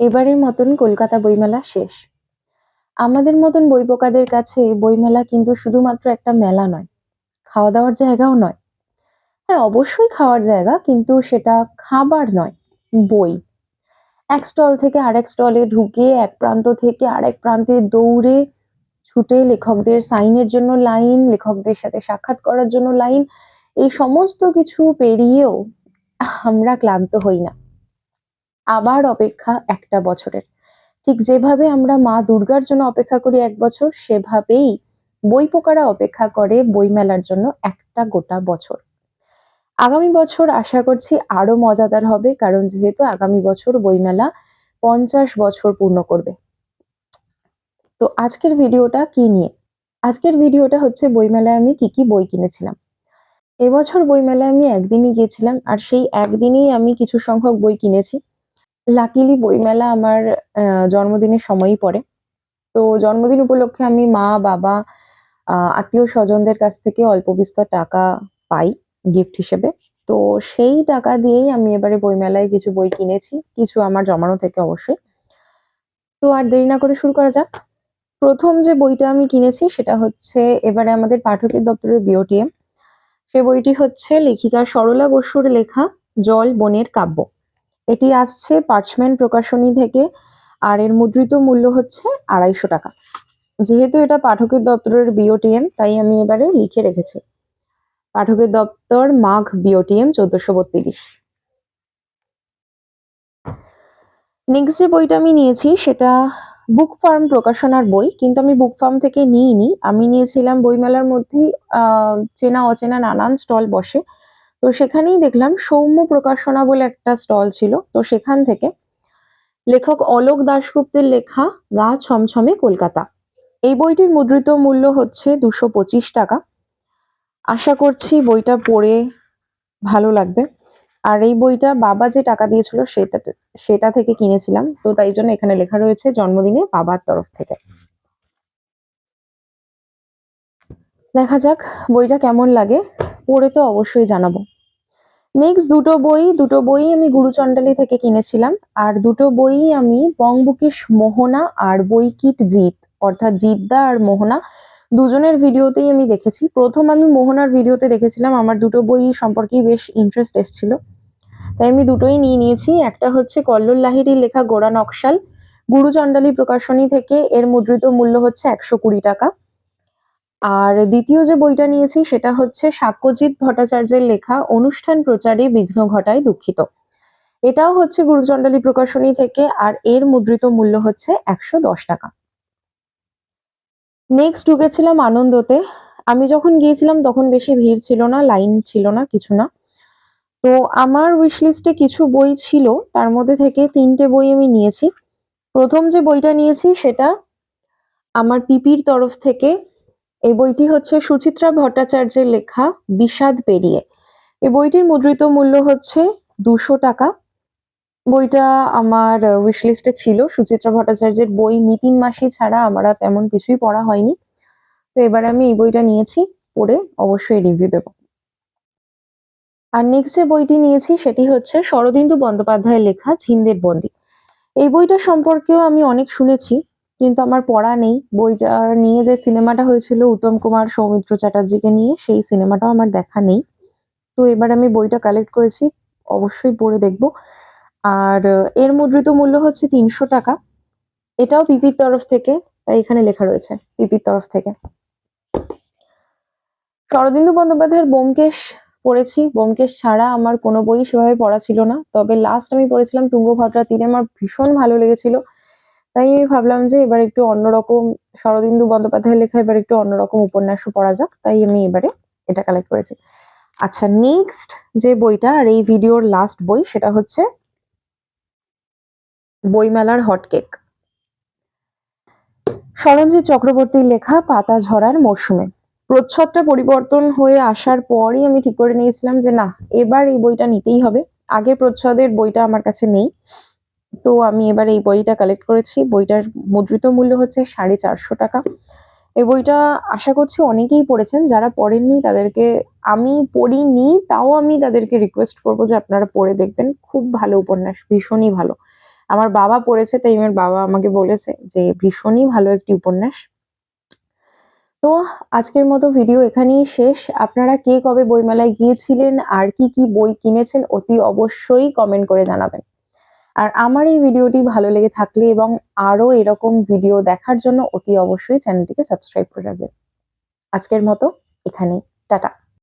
এবারের মতন কলকাতা বইমেলা শেষ। আমাদের মতন বই পোকাদের কাছে বইমেলা কিন্তু শুধুমাত্র একটা মেলা নয় খাওয়া দাওয়ার জায়গাও নয়। হ্যাঁ অবশ্যই খাওয়ার জায়গা, কিন্তু সেটা খাবার নয়, বই। এক স্টল থেকে আরেক স্টলে ঢুকে এক প্রান্ত থেকে আরেক প্রান্তে দৌড়ে ছুটে লেখকদের সাইনের জন্য লাইন, লেখকদের সাথে সাক্ষাৎ করার জন্য লাইন, এই সমস্ত কিছু পেরিয়েও আমরা ক্লান্ত হই না। আবার অপেক্ষা একটা বছরের। ঠিক যেভাবে আমরা মা দুর্গার জন্য অপেক্ষা করি এক বছর, সেভাবেই বই পোকারা অপেক্ষা করে বইমেলার জন্য একটা গোটা বছর। আগামী বছর আশা করছি আরও মজাদার হবে, কারণ যেহেতু আগামী বছর বইমেলা পঞ্চাশ বছর পূর্ণ করবে। তো আজকের ভিডিওটা কি নিয়ে? আজকের ভিডিওটা হচ্ছে বইমেলায় আমি কি কি বই কিনেছিলাম। এবছর বইমেলায় আমি একদিনই গিয়েছিলাম, আর সেই একদিনেই আমি কিছু সংখ্যক বই কিনেছি। লাকিলি বইমেলা আমার জন্মদিনের সময়ই পড়ে। তো জন্মদিন উপলক্ষে আমি মা, বাবা আত্মীয় স্বজনদের কাছ থেকে অল্প বিস্তর টাকা পাই গিফট হিসেবে। তো সেই টাকা দিয়েই আমি এবারে বইমেলায় কিছু বই কিনেছি, কিছু আমার জমানো থেকে অবশ্যই। তো আর দেরি না করে শুরু করা যাক। প্রথম যে বইটা আমি কিনেছি সেটা হচ্ছে এবারে আমাদের পাঠকের দপ্তরের বিওটিএম সে বইটি হচ্ছে লেখিকা সরলা বসুর লেখা জল বনের কাব্য। এটি আসছে পার্চমেন্ট প্রকাশনী থেকে, আর এর মুদ্রিত মূল্য হচ্ছে আড়াইশো টাকা। যেহেতু এটা পাঠকের দপ্তরের বিওটিএম তাই আমি এবারে লিখে রেখেছি। পাঠকের দপ্তর মাঘ বিওটিএম চোদ্দশো বত্রিশ। নেক্সট যে বইটা আমি নিয়েছি, সেটা বুক ফার্ম প্রকাশনার বই, কিন্তু আমি বুক ফার্ম থেকে নিইনি। আমি নিয়েছিলাম বইমেলার মধ্যেই চেনা অচেনা নানান স্টল বসে। তো সেখানেই দেখলাম সৌম্য প্রকাশনা বলে একটা স্টল ছিল। তো সেখান থেকে লেখক অলোক দাশগুপ্তের লেখা গা ছমছমে কলকাতা। এই বইটির মুদ্রিত মূল্য হচ্ছে দুশো পঁচিশ টাকা। আশা করছি বইটা পড়ে ভালো লাগবে। আর এই বইটা বাবা যে টাকা দিয়েছিল সেটা সেটা থেকে কিনেছিলাম। তো তাই জন্য এখানে লেখা রয়েছে জন্মদিনে বাবার তরফ থেকে। দেখা যাক বইটা কেমন লাগে। পড়ে তো অবশ্যই জানাব। নেক্সট দুটো বই দুটো বই আমি গুরুচণ্ডালি থেকে কিনেছিলাম। আর দুটো বই আমি বংবুকিশ মোহনা আর বই কিট জিত অর্থাৎ জিদ্দা আর মোহনা দুজনের ভিডিওতেই আমি দেখেছি। প্রথম আমি মোহনার ভিডিওতে দেখেছিলাম, আমার দুটো বই সম্পর্কেই বেশ ইন্টারেস্ট এসেছিল। তাই আমি দুটোই নিয়ে নিয়েছি। একটা হচ্ছে কল্লোল লাহিড়ির লেখা গোড়া নকশাল। গুরুচণ্ডালী প্রকাশনী থেকে এর মুদ্রিত মূল্য হচ্ছে একশো কুড়ি টাকা। আর দ্বিতীয় যে বইটা নিয়েছি সেটা হচ্ছে সাক্যজিৎ ভট্টাচার্যের লেখা অনুষ্ঠান প্রচারে বিঘ্ন ঘটায় দুঃখিত এটাও হচ্ছে গুরুচণ্ডালী প্রকাশনী থেকে, আর এর মুদ্রিত মূল্য হচ্ছে একশো দশ টাকা। নেক্সট ঢুকেছিলাম আনন্দতে। আমি যখন গিয়েছিলাম তখন বেশি ভিড় ছিল না, লাইন ছিল না, কিছু না। তো আমার উইশ লিস্টে কিছু বই ছিল, তার মধ্যে থেকে তিনটে বই আমি নিয়েছি। প্রথম যে বইটা নিয়েছি সেটা আমার পিপির তরফ থেকে এই বইটি হচ্ছে সুচিত্রা ভট্টাচার্যের লেখা বিষাদ পেরিয়ে। এই বইটির মুদ্রিত মূল্য হচ্ছে দুশো টাকা। বইটা আমার উইশ লিস্টে ছিল। সুচিত্রা ভট্টাচার্যের বই মিতিন মাসি ছাড়া আমার তেমন কিছুই পড়া হয়নি। তো এবারে আমি এই বইটা নিয়েছি, পড়ে অবশ্যই রিভিউ দেব। আর নেক্সট যে বইটি নিয়েছি, সেটি হচ্ছে শরদিন্দু বন্দ্যোপাধ্যায়ের লেখা ঝিন্দের বন্দি। এই বইটা সম্পর্কেও আমি অনেক শুনেছি। কিন্তু আমার পড়া নেই। বইটা নিয়ে যে সিনেমাটা হয়েছিল উত্তম কুমার, সৌমিত্র চ্যাটার্জিকে নিয়ে, সেই সিনেমাটাও আমার দেখা নেই। তো এবার আমি বইটা কালেক্ট করেছি, অবশ্যই পড়ে দেখব। আর এর মুদ্রিত মূল্য হচ্ছে তিনশো টাকা। এটাও পিপির তরফ থেকে, তাই এখানে লেখা রয়েছে, পিপির তরফ থেকে। শরদিন্দু বন্দ্যোপাধ্যায়ের বোমকেশ পড়েছি। বোমকেশ ছাড়া আমার কোনো বই সেভাবে পড়া ছিল না। তবে লাস্ট আমি পড়েছিলাম তুঙ্গভদ্রা তীরে। আমার ভীষণ ভালো লেগেছিল। তাই আমি ভাবলাম যে এবার একটু অন্যরকম শরদিন্দু বন্দ্যোপাধ্যায়ের লেখা এবার একটু অন্যরকম উপন্যাসও পড়া যাক, তাই আমি এবারে এটা কালেক্ট করেছি। আচ্ছা নেক্সট যে বইটা আর এই ভিডিওর লাস্ট বই সেটা হচ্ছে বইমেলার হটকেক সরঞ্জিৎ চক্রবর্তীর লেখা পাতা ঝরার মরশুমে। প্রচ্ছদটা পরিবর্তন হয়ে আসার পরই আমি ঠিক করে নিয়েছিলাম যে না, এবার এই বইটা নিতেই হবে। আগে প্রচ্ছদের বইটা আমার কাছে নেই। তো আমি এবার এই বইটা কালেক্ট করেছি। বইটার মুদ্রিত মূল্য হচ্ছে সাড়ে চারশো টাকা। এই বইটা আশা করছি অনেকেই পড়েছেন, যারা পড়েননি তাদেরকে আমি পড়িনি, তাও আমি তাদেরকে রিকোয়েস্ট করব যে আপনারা পড়ে দেখবেন। খুব ভালো উপন্যাস, ভীষণই ভালো। আমার বাবা পড়েছে, তাই আমার বাবা আমাকে বলেছে যে ভীষণই ভালো একটি উপন্যাস। তো আজকের মতো ভিডিও এখানেই শেষ। আপনারা কে কবে বইমেলায় গিয়েছিলেন, আর কি কি বই কিনেছেন, অতি অবশ্যই কমেন্ট করে জানাবেন। আর আমার এই ভিডিওটি ভালো লেগে থাকলে এবং আরও এরকম ভিডিও দেখার জন্য অতি অবশ্যই চ্যানেলটিকে সাবস্ক্রাইব করে রাখবেন। আজকের মতো এখানে টাটা।